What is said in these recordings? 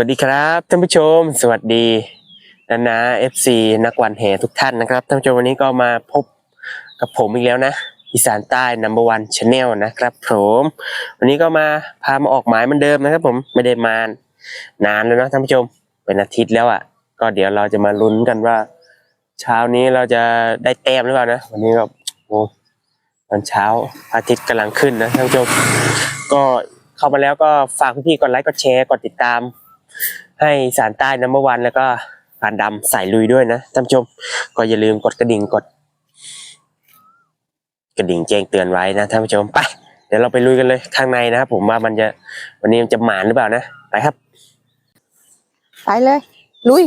วัสดีครับท่านผู้ชม สวัสดีนานาเอฟซีนักวันแห่ทุกท่านนะครับท่านผู้ชมวันนี้ก็มาพบกับผมอีกแล้วนะอีสานใต้ number one channel นะครับผมวันนี้ก็มาพามาออกหมายเหมือนเดิมนะครับ ผมไม่ได้มานานแล้วนะท่านผู้ชมเป็นอาทิตย์แล้วอะ ก็เดี๋ยวเราจะมาลุ้นกันว่า เช้านี้เราจะได้แต้มหรือเปล่านะวันนี้ก็โอ้ตอนเช้าอาทิตย์กำลังขึ้นนะท่านผู้ชมก็เข้ามาแล้วก็ฝากพี่ๆกดไลค์กดแชร์กดติดตาม ให้สารใต้นัมเบอร์วันแล้วก็ผ่านดำใส่ลุยด้วยนะท่านผู้ชม ก็อย่าลืมกดกระดิ่งกด กระดิ่งแจ้งเตือนไว้นะท่านผู้ชมไปเดี๋ยวเราไปลุยกันเลยข้างในนะครับผมว่ามันจะวันนี้มันจะหมานหรือเปล่านะไปครับ ไปเลย ลุย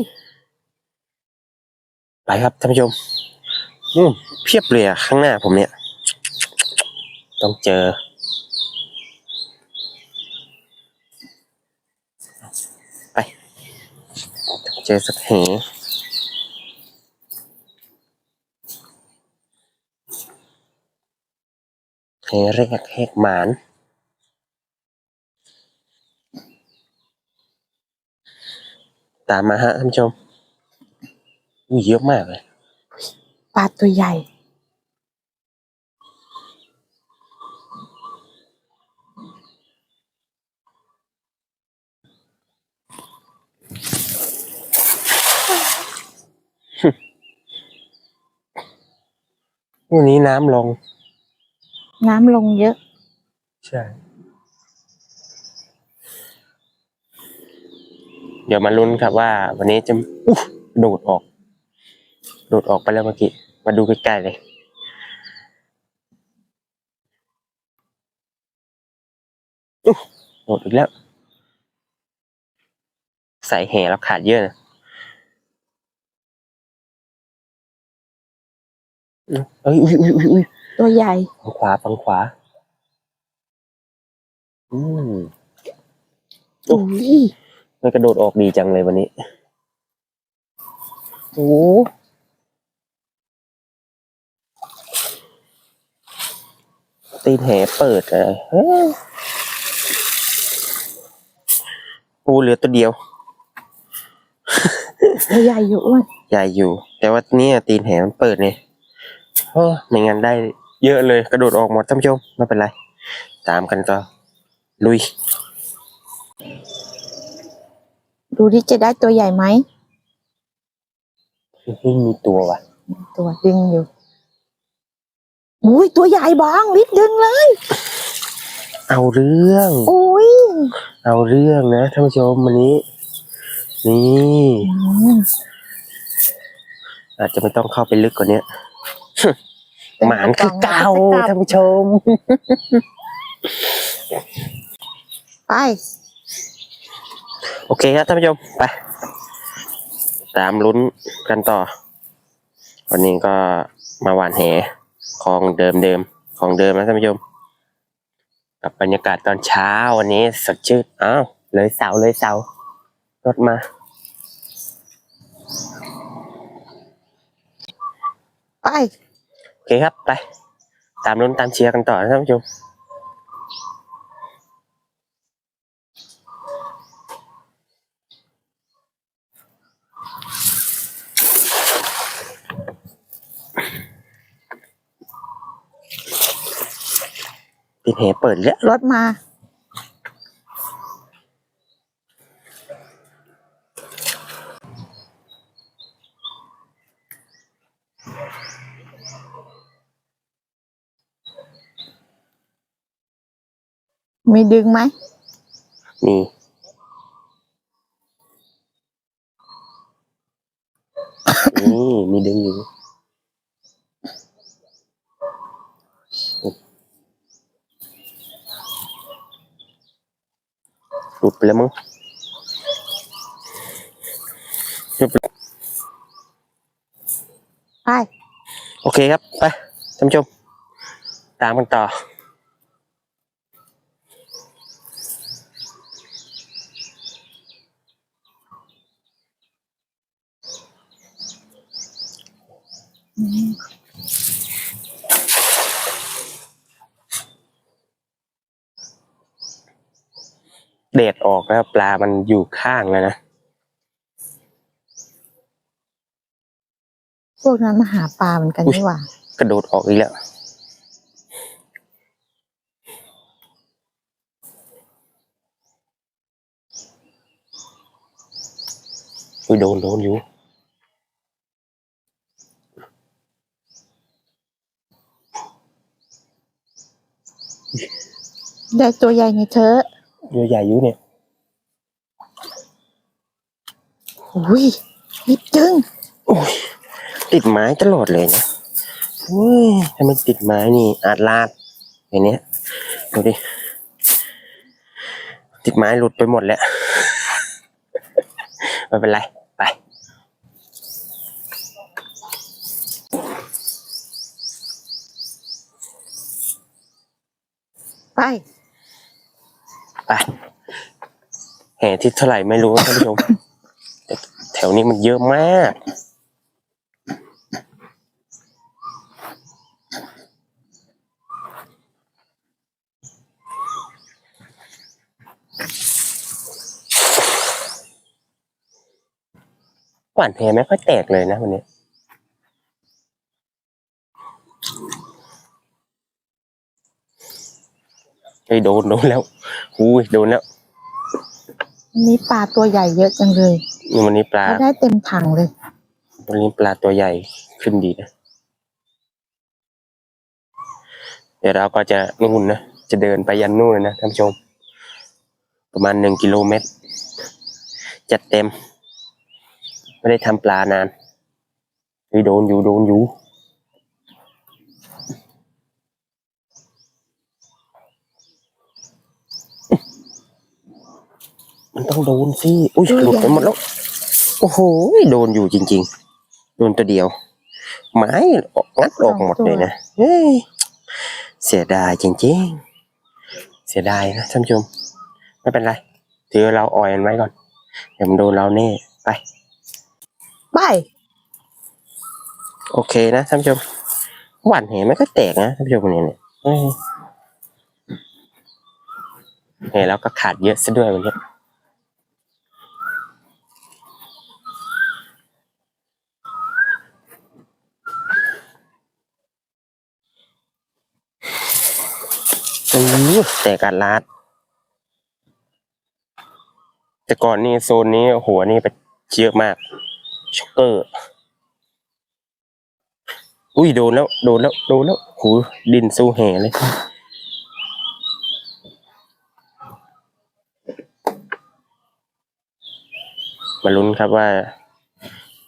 ไปครับท่านผู้ชมอืมเพียบเลยอะข้างหน้าผมเนี่ย ต้องเจอ ไปต้องเจอสักเหเหเรกแหกหมานตามมาฮะท่านผู้ชมอุ้ยเยอะมากเลย ปลาตัวใหญ่ วันนี้น้ำลง น้ำลงเยอะ ใช่ เดี๋ยวมาลุ้นครับว่า วันนี้จะอุ๊ยโดดออก โดดออกไปแล้วเมื่อกี้ มาดูใกล้ๆเลยอุ๊ยโดดอีกแล้ว ใส่แห่แล้วขาดเยอะนะ เอ้ยอุ้ยอุ้ยอุ้ยอุ้ยตัวใหญ่ ฝั่งขวาฝั่งขวา อืมโอ้อุ้ยมันกระโดดออกดีจังเลยวันนี้ โอ้ตีนแหเปิดเลยเฮ้ยปูเหลือตัวเดียว ตัวใหญ่อยู่อ้วนใหญ่อยู่ แต่ว่าเนี่ยตีนแหมันเปิดเนี่ย โอ้ไม่งั้นได้เยอะเลยกระโดดออกหมดท่านผู้ชมไม่เป็นไร ตามกันต่อลุย ดูที่จะได้ตัวใหญ่ไหมไม่มีตัวว่ะ ตัวดึงอยู่อุ้ยตัวใหญ่บองรีบดึงเลยเอาเรื่อง อุ้ยเอาเรื่องนะท่านผู้ชมวันนี้ นี่อืมอาจจะไม่ต้องเข้าไปลึกกว่านี้ หมานคือเก่าท่านผู้ชม ไป โอเคครับท่านผู้ชม ไป ตามลุ้นกันต่อ วันนี้ก็มาหวานแหคลองเดิมเดิมๆคลองเดิมนะท่านผู้ชม กับบรรยากาศตอนเช้าวันนี้สดชื่นอ้าวเลยเสาเลยเสารถมาไป โอเคครับไปตามลุ้นตามเชียร์กันต่อนะท่านผู้ชมปิดเหเปิดแล้วรถมา มีดึงไหมนี่นี่มีดึงอยู่หลุดไปแล้วมั้งหลุดไปไป โอเคครับ ไปท่านผู้ชม ตามกันต่อ ด เดดออกแล้วปลามันอยู่ข้างแล้วนะพวกนั้นมาหาปลาเหมือนกันอุ๊ยนี่หว่ากระโดดออกอีกแล้วอุ้ยโดนโดนอยู่ได้ตัวใหญ่ในเธอะตัวใหญ่อยู่เนี่ย อุ้ยยิบจึงโอ้ยติดไม้ตลอดเลยนะเฮ้ยถ้าไม่ติดไม้นี่อาจลาดอย่างเนี้ยดูดิ ติดไม้หลุดไปหมดแล้วไม่เป็นไรไปไปไปแห่ที่เท่าไหร่ไม่รู้ท่านผู้ชมแต่แถวนี้มันเยอะมาก หวานแหไม่ค่อยแตกเลยนะวันนี้เฮ้ยโดนโดนแล้วอุ้ยโดนแล้ว นี้ปลาตัวใหญ่เยอะจังเลย วันนี้ปลาเขาได้เต็มถังเลย วันนี้ปลาตัวใหญ่ขึ้นดีนะ เดี๋ยวเราก็จะนู่นนะ จะเดินไปยันนู่นเลยนะท่านผู้ชม ประมาณหนึ่งกิโลเมตร จัดเต็ม ไม่ได้ทำปลานานเฮ้ยโดนอยู่โดนอยู่มันต้องโดนสิ อุ้ยหลุดไปหมดแล้ว โอ้โหโดนอยู่จริง ๆ โดนตัวเดียว ไม้ออกงัดออกหมดเลยนะเฮ้ยเสียดายจริงๆ เสียดายนะท่านผู้ชม ไม่เป็นไร ถือเราอ่อยมันไว้ก่อน เดี๋ยวมันโดนเราแน่ไปไปโอเคนะท่านผู้ชมหวานเหมันก็แตกนะท่านผู้ชมเนี่ยเนี่ยเฮ้ยเหแล้วก็ขาดเยอะซะด้วยวันนี้ อู้ แต่การลาด แต่ก่อนนี่โซนนี้หัวนี่ไปเยอะมากช็อกเกอร์ อุ้ยโดนแล้ว โดนแล้ว โดนแล้วหูดินสู้แห่เลยมาลุ้นครับว่า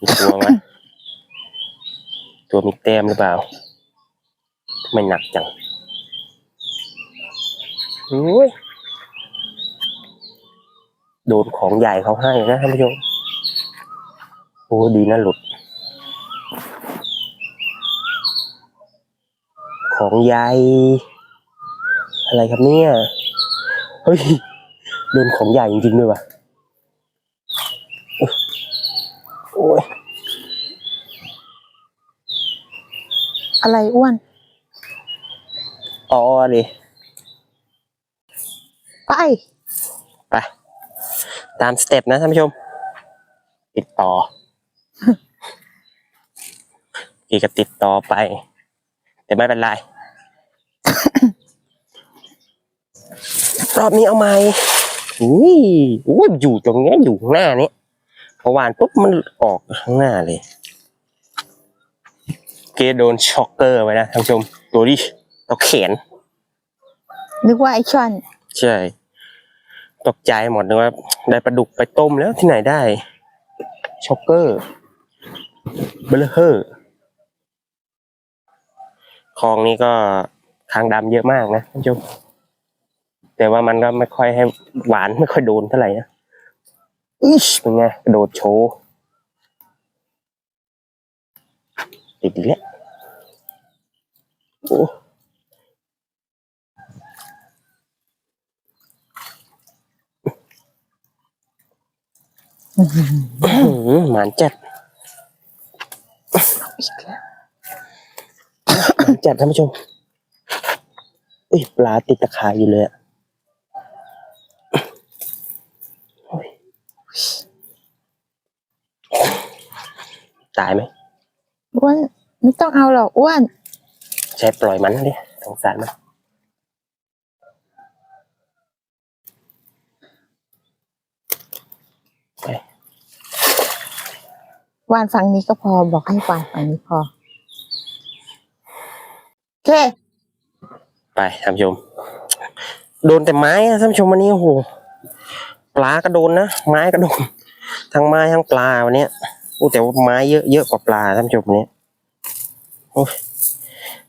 มีตัวไหมตัวมีแต้มหรือเปล่า ไม่หนักจัง โอ้ยโดนของใหญ่เขาให้นะท่านผู้ชม โอ้ดีนะหลุด ของใหญ่ อะไรครับเนี่ย เฮ้ย โดนของใหญ่จริงๆด้วยว่ะ โอ้ย อะไรอ้วน อ๋อดิ ไปไปตามสเต็ปนะท่านผู้ชม ติดต่ออีกก็ติดต่อไป แต่ไม่เป็นไร รอบนี้เอาไหมอุ้ยอุ้ยอยู่ตรงเนี้ยอยู่ข้างหน้านี้พอวานปุ๊บมันออกข้างหน้าเลย เกโดนช็อกเกอร์ไว้นะท่านผู้ชม ตัวที่ตัวแขนนึกว่าไอช่อน ใช่ ตกใจหมดเลยว่าได้ปลาดุกไปต้มแล้วที่ไหนได้ช็อกเกอร์เบลเลอร์คลองนี้ก็คางดำเยอะมากนะท่านผู้ชมแต่ว่ามันก็ไม่ค่อยให้หวานไม่ค่อยโดนเท่าไหร่นะอิชเป็นไงกระโดดโชว์ติดอีกแล้วโอ้ หมานจัดจัดท่านผู้ชมอุ้ยปลาติดตะขายอยู่เลยอะตายไหมอ้วนไม่ต้องเอาหรอกอ้วน ใช้ปล่อยมันเลยสงสารมัน วานฝั่งนี้ก็พอบอกให้วานฝั่งนี้พอโอเค ไปท่านผู้ชม โดนแต่ไม้อะท่านผู้ชมวันนี้โอ้โหปลาก็โดนนะไม้ก็โดนทั้งไม้ทั้งปลาวันนี้ยโอ้แต่ว่าไม้เยอะเยอะกว่าปลาท่านผู้ชมวันนี้โอ้ย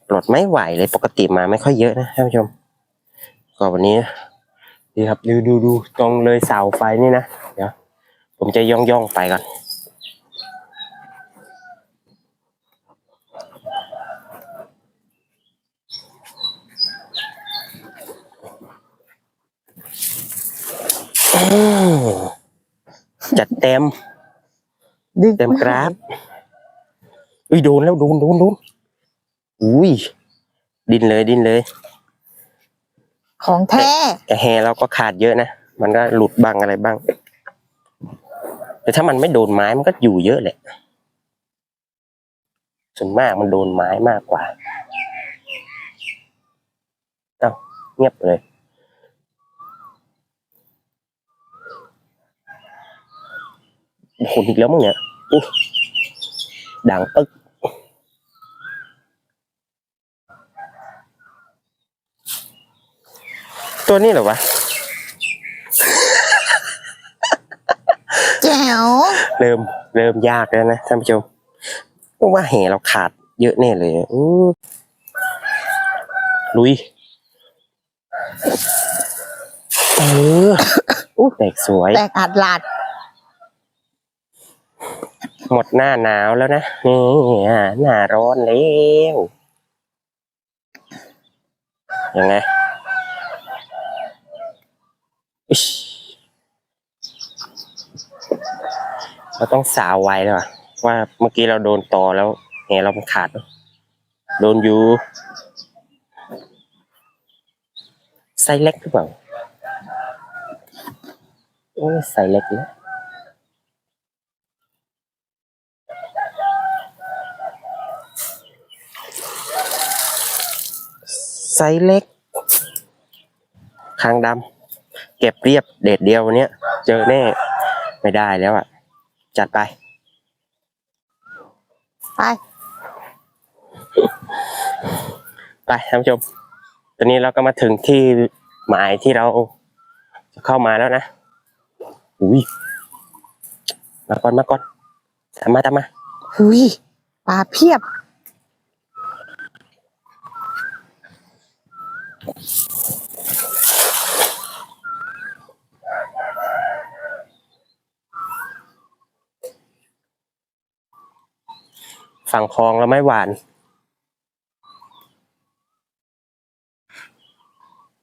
ปลดไม่ไหวเลยปกติมาไม่ค่อยเยอะนะท่านผู้ชมก็วันนี้ดีครับดูดูดูตรงเลยเสาไฟนี่นะเดี๋ยวผมจะย่องย่องไปก่อน จัดเต็มดึงเต็มกราฟอุ้ยโดนแล้วโดนโดนโดนอุ้ยดินเลยดินเลย ของแท้แต่แฮเราก็ขาดเยอะนะ มันก็หลุดบ้างอะไรบ้าง แต่ถ้ามันไม่โดนไม้มันก็อยู่เยอะแหละส่วนมากมันโดนไม้มากกว่า เอ้าเงียบเลย คนอีกแล้วมั้งเนี่ยอุ๊ยดังปึ๊กตัวนี้เหรอวะแจ๋วเริ่มเริ่มยากแล้วนะท่านผู้ชมผมว่าแห่เราขาดเยอะแน่เลยอู้ลุยเอออู้แตกสวย แตกอัดหลาด หมดหน้าหนาวแล้วนะนี่หน้าร้อนแล้วยังไงเราต้องสาวไว้แล้วว่าเมื่อกี้เราโดนตอแล้วแหเราขาด โดนอยู่ไซเล็กหรือเปล่าโอ้ไซเล็กนะ ไซส์เล็กคางดำเก็บเรียบเด็ดเดียววันเนี้ยเจอแน่ ไม่ได้แล้วอะ จัดไป ไป ไปท่านผู้ชมตอนนี้เราก็มาถึงที่หมายที่เราจะเข้ามาแล้วนะอุ้ยมาก่อนมาก่อนตามมาตามมาหุยปลาเพียบ ฝั่งคลองแล้วไม่หวาน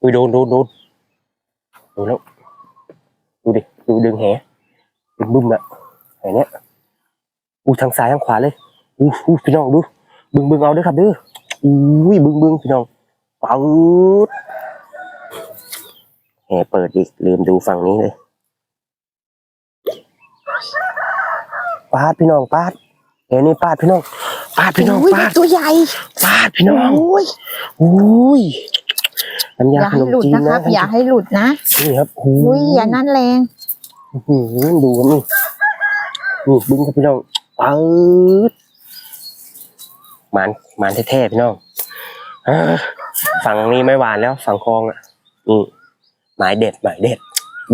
อุ้ยโดนโดนโดนโดนแล้ว ดูดิ ดูดึงแหดึงบึ้มอะแหเนี้ยอู้ทางซ้ายทางขวาเลยอู้อู้พี่น้องดู บึงบึงเอาด้วยครับเด้ออุ้ยบึงบึงพี่น้อง ปืดแหเปิดอีกลืมดูฝั่งนี้เลยปาดพี่น้องปาดแหนี่ปาดพี่น้องปาดพี่น้องอุ้ยปาดตัวใหญ่ปาดพี่น้องโอ้ยอุ้ยน้ำอยาย่าขให้นมหลุดจีนนะคนะรับ อย่าให้หลุดนะนี่ครับอุ้ยอย่านั่นแรงอื้อหือดูครับนี่นี่บึ้งครับพี่น้องปืดหมานหมานแท้ๆพี่น้องอ่า ฝั่งนี้ไม่หวานแล้วฝั่งคลองอะนี่หมายเด็ดหมายเด็ด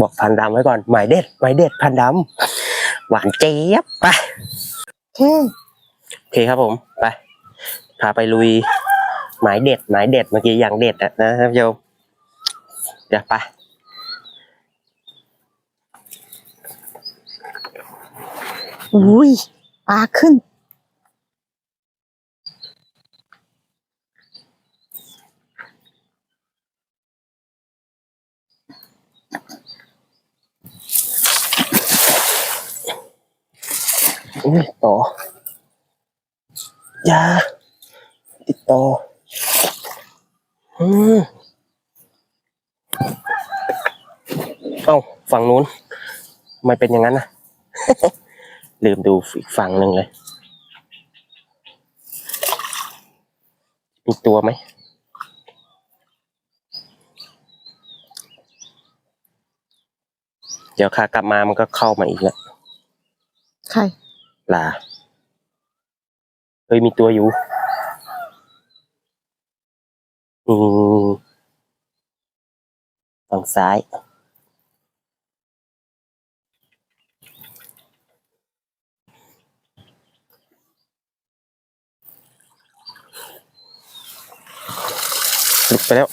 บอกพันดำไว้ก่อนหมายเด็ดหมายเด็ดพันดำหวานเจี๊ยบไปโอเคโอเคครับผมไปพาไปลุย หมายเด็ดหมายเด็ดเมื่อกี้อย่างเด็ดอะนะท่านผู้ชมเดี๋ยวไปอุ้ยปลาขึ้น อุ้ยต่อ ยา ติดต่อ อืมเอ้า ฝั่งนู้น มันเป็นอย่างนั้นนะลืมดูอีกฝั่งหนึ่งเลย มีตัวไหมเดี๋ยวขากลับมามันก็เข้ามาอีกแล้ว ใคร ปลาเฮ้ยมีตัวอยู่อืมฝั่งซ้ายหลุดไปแล้ว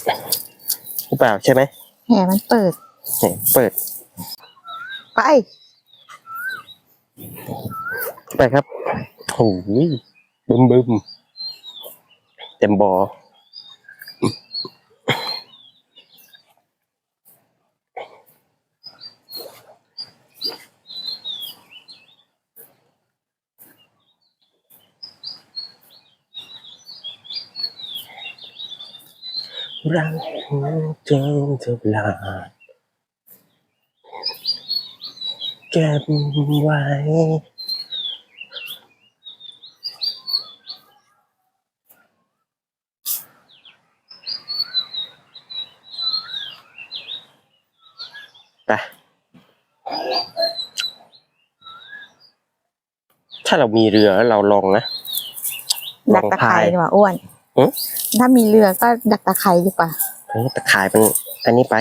หรือเปล่าใช่ไหมแหมมันเปิดเนี่ยเปิด ไป ไปครับโอ้ยบึมบึมเต็มบอรักเจ้าเธอลาเก็บไว้าเรามีเรือแล้วเราลองนะ ดักตะไคร้ดีกว่าอ้วนหึ ถ้ามีเรือก็ดักตะไคร้ดีกว่าเออตะข่ายมันอันนี้ไป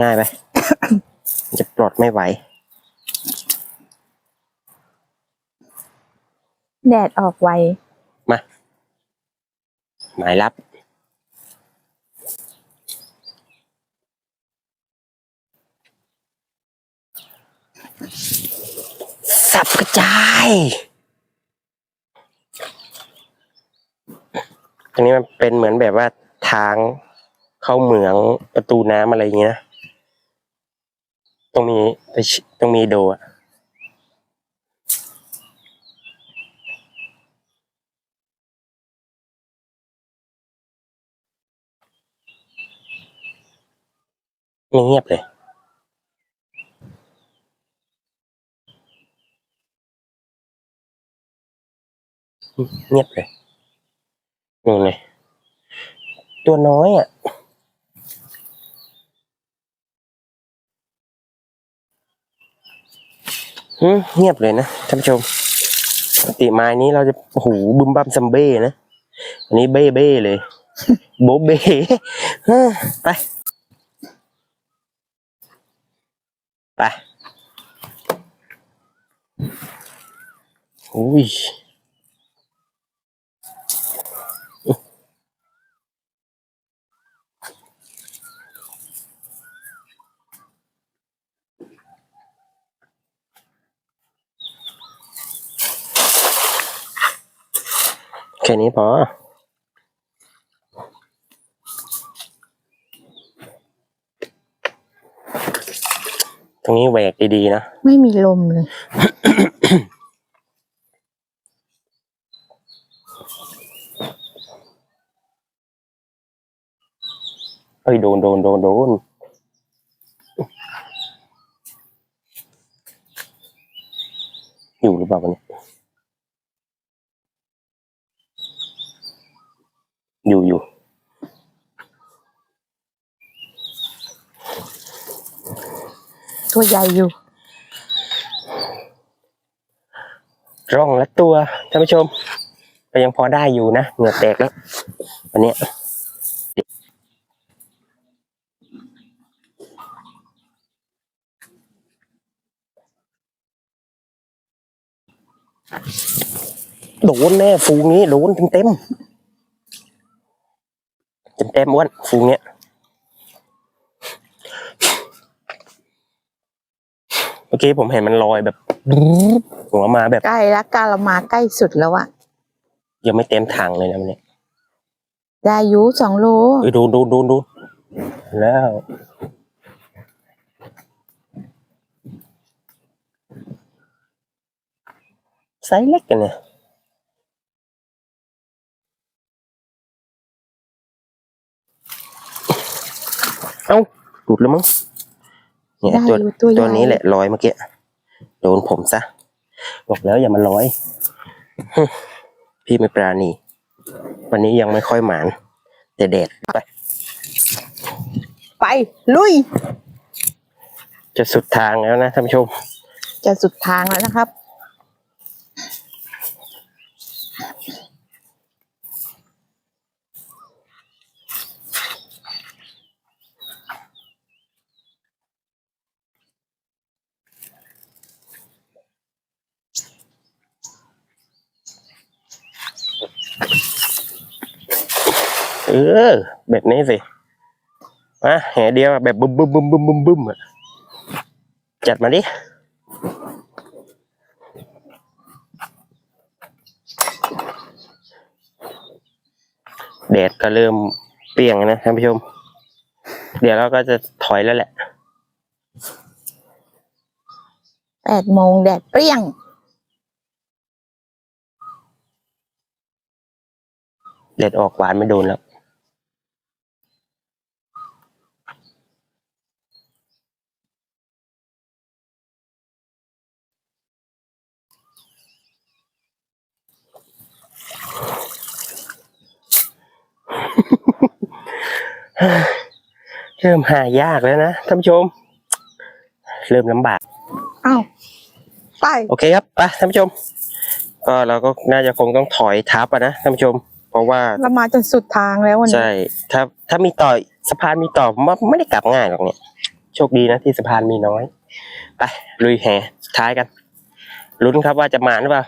ง่ายไป มันจะปลดไม่ไหว แดดออกไวมาหมายรับ สับกระจายตรงนี้มันเป็นเหมือนแบบว่าทางเข้าเหมืองประตูน้ำอะไรอย่างเงี้ยนะตรงนี้ไปชิตรงนี้โดอะเงียบเลย เงียบเลยนู่นเลยตัวน้อยอะอืมเงียบเลยนะท่านผู้ชมปกติไม้นี้เราจะโอ้โหบึมบัมซัมเบ้นะอันนี้เบ้เบ้เลย โบะเบ้เฮ้อไปไปอุ้ย แค่นี้พอตรงนี้แหวกดีๆนะ ไม่มีลมเลย เอ้ยโดนโดนโดนโดนอยู่หรือเปล่าวันนี้ อยู่อยู่ตัวใหญ่อยู่ ร่องละตัวท่านผู้ชม ก็ยังพอได้อยู่นะเหงื่อแตกแล้ววันเนี้ยโดนแน่ฟูงนี้โดนเต็มเต็ม เต็มเต็มๆอ้วนฟูงเนี้ยเมื่อกี้ผมเห็นมันลอยแบบหัวมาแบบใกล้แล้วกาเรามาใกล้สุดแล้วอะยังไม่เต็มถังเลยนะวันนี้ได้อายุสองโลเอ้ยดูดูดูดูแล้วไซส์เล็กกันเนี่ย เอ้าหลุดแล้วมั้งเนี่ยได้ตัวอยู่ตัวใหญ่ตัวนี้แหละลอยเมื่อกี้โดนผมซะบอกแล้วอย่ามาลอยฮึพี่ไม่ปราณี วันนี้ยังไม่ค่อยหมาน แต่แดดไป ไป ลุย จะสุดทางแล้วนะท่านผู้ชม จะสุดทางแล้วนะครับ เออ แบบนี้สิมาแห่เดียวแบบบึ้มบึ้มบึ้มบึ้มบึ้มบึ้มอะจัดมาดิแดดก็เริ่มเปรี้ยงนะท่านผู้ชม เดี๋ยวเราก็จะถอยแล้วแหละแปดโมงแดดเปรี้ยง แดดออกหวานไม่โดนแล้ว เริ่มหายากแล้วนะท่านผู้ชม เริ่มลำบากอ้าวไปโอเคครับไปท่านผู้ชม ก็เราก็น่าจะคงต้องถอยทับอะนะท่านผู้ชมเพ ราะว่าเรามาจนสุดทางแล้ววันนี้ใช่ถ้าถ้ามีต่อสะพานมีต่อผมว่าไม่ได้กลับง่ายหรอกเนี่ย โชคดีนะที่สะพานมีน้อย ไปลุยแห่สุดท้ายกันลุ้นครับว่าจะมาหรือเปล่า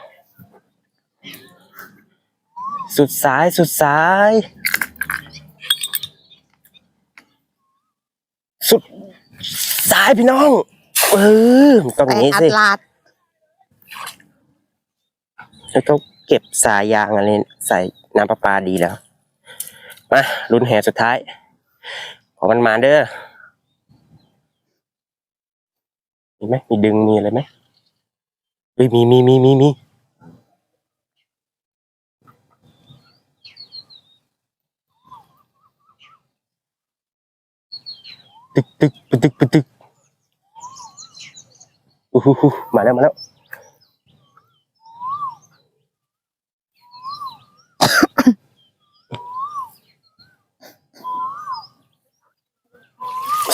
สุดสายสุดสาย สุดสายพี่น้อง เออมันต้องอแต่ย่างนี้อัสิดลาดแล้วก็ เก็บสายยางอะไรใส่น้ำประปาดีแล้ว มาลุ้นแห่สุดท้าย ขอมันมาเด้อมีไหมมีดึงมีอะไรไหมเฮ้ยมีมีมีมีมีตึกตึกปะตึกตึกอู้หูหูมาแล้วมาแล้ว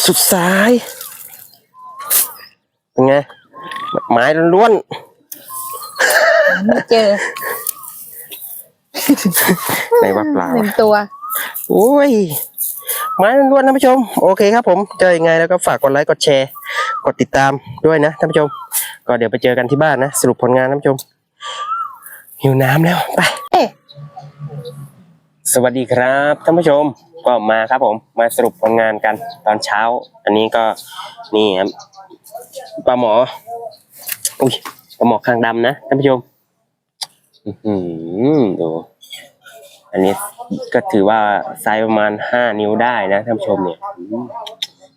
สุดสายเป็นไงไม้ล้วนไม่เจอๆไหนว่าเปล่าหนึ่อะงตัว โอ้ยไม้ล้วนๆท่านผู้ชม โอเคครับผมเจอยังไงแล้วก็ฝากกดไลค์กดแชร์ กดติดตามด้วยนะท่านผู้ชม ก็เดี๋ยวไปเจอกันที่บ้านนะ สรุปผลงานท่านผู้ชม หิวน้ำแล้วไป เอ๊ะ สวัสดีครับท่านผู้ชมก็มาครับผมมาสรุปผลงานกันตอนเช้า อันนี้ก็นี่ครับปลาหมออุ้ยปลาหมอคางดำนะท่านผู้ชมอือหือดูอันนี้ก็ถือว่าไซส์ประมาณห้านิ้วได้นะท่านผู้ชมเนี่ย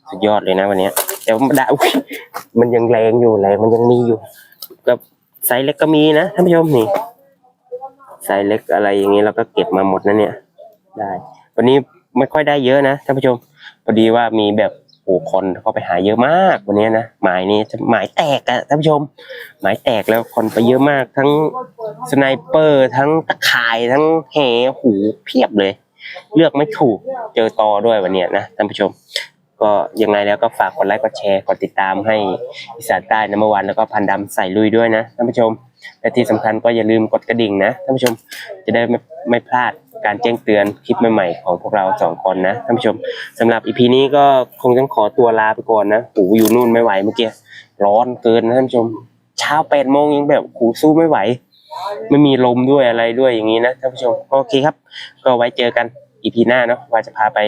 สุดยอดเลยนะวันนี้แต่ว่าด้อุ๊ยมันยังแรงอยู่แรงมันยังมีอยู่ก็ไซส์เล็กก็มีนะท่านผู้ชมนี่ไซส์เล็กอะไรอย่างนี้เราก็เก็บมาหมดนะเนี่ยได้ วันนี้ ไม่ค่อยได้เยอะนะท่านผู้ชมพอดีว่ามีแบบโอ้คนเข้าไปหาเยอะมากวันนี้นะหมายนี้หมายแตกอะท่านผู้ชม หมายแตกแล้วคนไปเยอะมาก ทั้งสไนเปอร์ทั้งตะข่ายทั้งแหหูเพียบเลย เลือกไม่ถูกเจอตอด้วยวันนี้นะท่านผู้ชม ก็ยังไงแล้วก็ฝากกดไลค์กดแชร์กดติดตามให้อีสานใต้นัมวันแล้วก็พันดำใส่ลุยด้วยนะท่านผู้ชมและที่สำคัญก็อย่าลืมกดกระดิ่งนะท่านผู้ชมจะได้ไม่ไม่พลาด การแจ้งเตือนคลิปใหม่ๆของพวกเราสองคนนะท่านผู้ชมสำหรับอีพีนี้ก็คงต้องขอตัวลาไปก่อนนะหูอยู่นู่นไม่ไหวเมื่อกี้ร้อนเกินนะท่านผู้ชม เช้าแปดโมงยังแบบหูสู้ไม่ไหว ไม่มีลมด้วยอะไรด้วยอย่างนี้นะท่านผู้ชมโอเคครับ ก็ไว้เจอกันอีพีหน้าเนาะว่าจะพาไป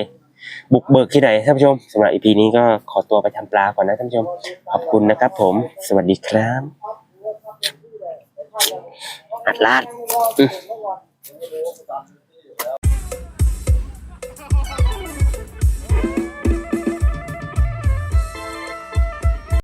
บุกเบิกที่ไหนท่านผู้ชมสำหรับอีพีนี้ก็ขอตัวไปทำปลาก่อนนะท่านผู้ชม ขอบคุณนะครับผม สวัสดีครับอัดลาด